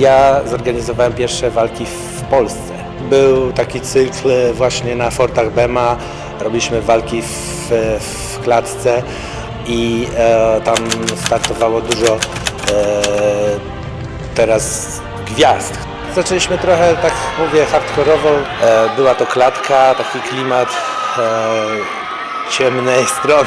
ja zorganizowałem pierwsze walki w Polsce. Był taki cykl właśnie na Fortach Bema, robiliśmy walki w, w klatce i e, tam startowało dużo e, teraz gwiazd. Zaczęliśmy trochę, tak mówię, hardkorowo. E, była to klatka, taki klimat e, ciemnej strony.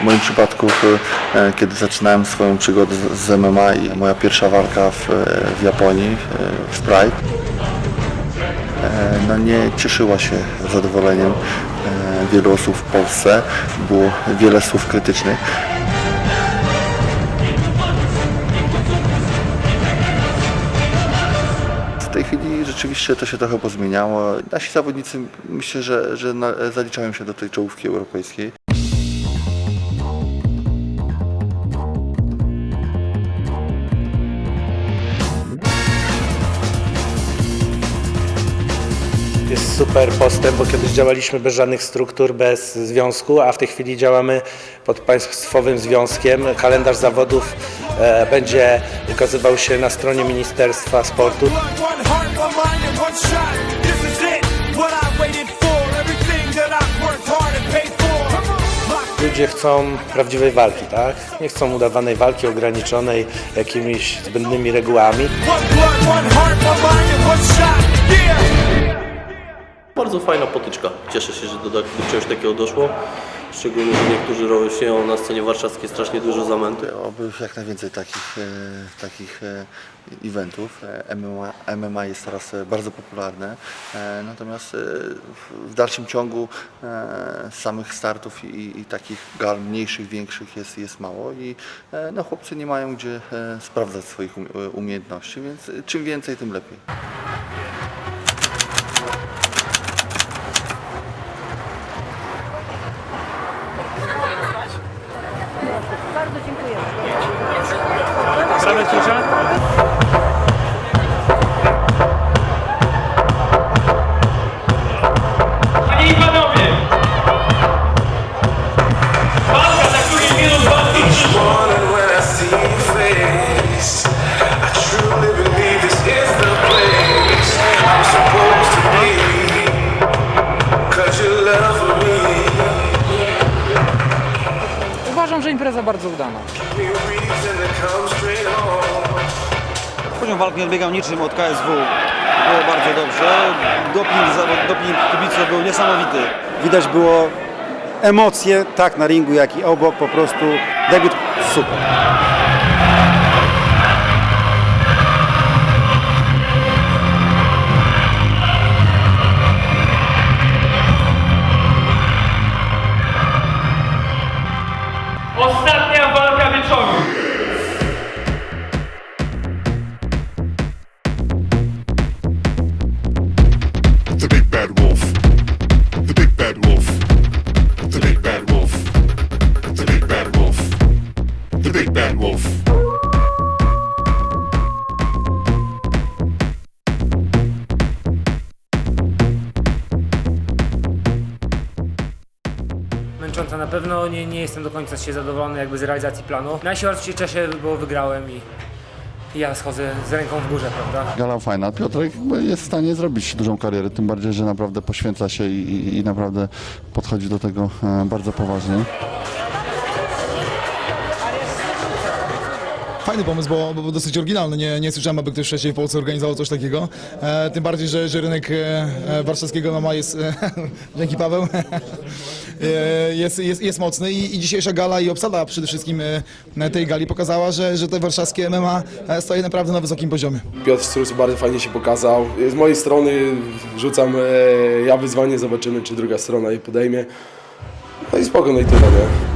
W moim przypadku, e, kiedy zaczynałem swoją przygodę z- MMA i moja pierwsza walka w, e, w Japonii, e, w Pride, no nie cieszyła się zadowoleniem wielu osób w Polsce. Było wiele słów krytycznych. W tej chwili rzeczywiście to się trochę pozmieniało. Nasi zawodnicy myślę, że, że zaliczają się do tej czołówki europejskiej. Jest super postęp, bo kiedyś działaliśmy bez żadnych struktur, bez związku, a w tej chwili działamy pod państwowym związkiem. Kalendarz zawodów e, będzie ukazywał się na stronie Ministerstwa Sportu. One one one. Ludzie chcą prawdziwej walki, tak? Nie chcą udawanej walki ograniczonej jakimiś zbędnymi regułami. One blood, one heart, Bardzo fajna potyczka. Cieszę się, że do, do czegoś takiego doszło. Szczególnie, że niektórzy robią na scenie warszawskiej strasznie dużo zamętu. Oby jak najwięcej takich, e, takich e, eventów. E, MMA, MMA jest teraz e, bardzo popularne, e, natomiast e, w- dalszym ciągu e, samych startów i, i takich gal mniejszych, większych jest, jest mało i e, no, chłopcy nie mają gdzie e, sprawdzać swoich um, umiejętności, więc e, czym więcej, tym lepiej. Prawe cisza. Panie i panowie! Walka za któryś minut walki przyszła. morning when I see your face. I truly believe this is the place I'm supposed to be. Cause your love for me, Uważam, że impreza bardzo udana. me reason to come straight. Poziom walki nie odbiegał niczym od KSW. Było bardzo dobrze. Doping, doping kibiców był niesamowity. Widać było emocje, tak na ringu, jak i obok, po prostu debiut super. Męcząca na pewno, nie, nie jestem do końca się zadowolony jakby z realizacji planu. Najsiłowszy się cieszę, bo wygrałem i, ja schodzę z ręką w górze, prawda? Gala fajna. Piotrek jest w stanie zrobić dużą karierę, tym bardziej, że naprawdę poświęca się i, i, i naprawdę podchodzi do tego e, bardzo poważnie. Fajny pomysł, bo, bo dosyć oryginalny. Nie, nie słyszałem, aby ktoś wcześniej w Polsce organizował coś takiego. E, tym bardziej, że, że rynek e, e, warszawskiego MMA jest, e, dzięki Paweł, e, jest, jest, jest mocny i, i dzisiejsza gala i obsada przede wszystkim e, tej gali pokazała, że, że te warszawskie MMA e, stoi naprawdę na wysokim poziomie. Piotr Strus bardzo fajnie się pokazał. Z mojej strony rzucam e, ja wyzwanie, zobaczymy czy druga strona je podejmie. No i spoko, no i tyle, nie?